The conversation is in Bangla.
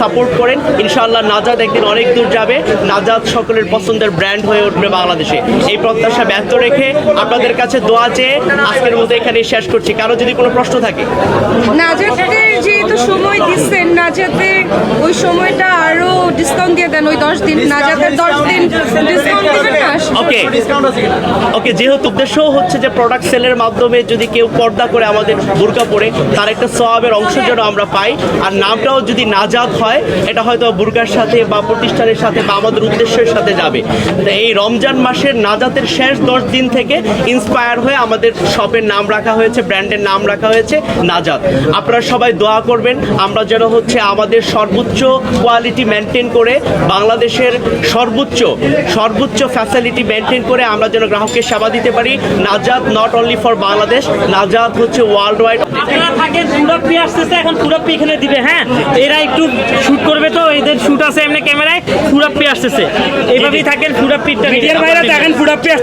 সাপোর্ট করেন। ইনশাআল্লাহ নাজাদ একদিন অনেক দূর যাবে। নাজাদ সকলের পছন্দের ব্র্যান্ড হয়ে উঠবে বাংলাদেশে। এই প্রত্যাশা ব্যর্থ রেখে আপনাদের কাছে দোয়া চেয়ে আজকের মতো এখানে শেষ করছি। কারও যদি কোনো প্রশ্ন থাকে? নাজাদের যেহেতু সময় দিচ্ছেন, নাজাদের ওই সময়টা ডিসকাউন্ট দিয়ে দেন ওই দশ দিন নাজাতের দশ দিন ডিসকাউন্ট দিবেন না ওকে ওকে যেহেতু উদ্দেশ্য হচ্ছে যে প্রোডাক্ট সেলের মাধ্যমে যদি কেউ পর্দা করে আমাদের বোরকা পরে তার একটা সওয়াবের অংশ যেন আমরা পাই। আর নামটাও যদি নাজাত হয় এটা হয়তো বুরকার সাথে বা প্রতিষ্ঠানের সাথে বা আমাদের উদ্দেশ্যের সাথে যাবে। তো এই রমজান মাসের নাজাতের শেষ দশ দিন থেকে ইন্সপায়ার হয়ে আমাদের শপের নাম রাখা হয়েছে ব্র্যান্ডের নাম রাখা হয়েছে নাজাত। আপনারা সবাই দোয়া করবেন আমরা যেন হচ্ছে আমাদের সর্বোচ্চ কোয়ালিটি মেনটেন করে বাংলাদেশের সর্বোচ্চ সর্বোচ্চ ফ্যাসিলিটি মেনটেন করে আমরা যেন গ্রাহককে সেবা দিতে পারি। নাজাদ নট অনলি ফর বাংলাদেশ নাজাদ হচ্ছে ওয়ার্ল্ড ওয়াইড আপনারা থাকেন আসতেছে এখন এখানে দিবে হ্যাঁ? এরা একটু শুট করবে তো এদের শুট আছে এমনি ক্যামেরায় ফুরাপ্পি আসতেছে। এইভাবেই থাকেন ফুরাপ্পিটা মিডিয়ার দেখেন ফুডাপ্পি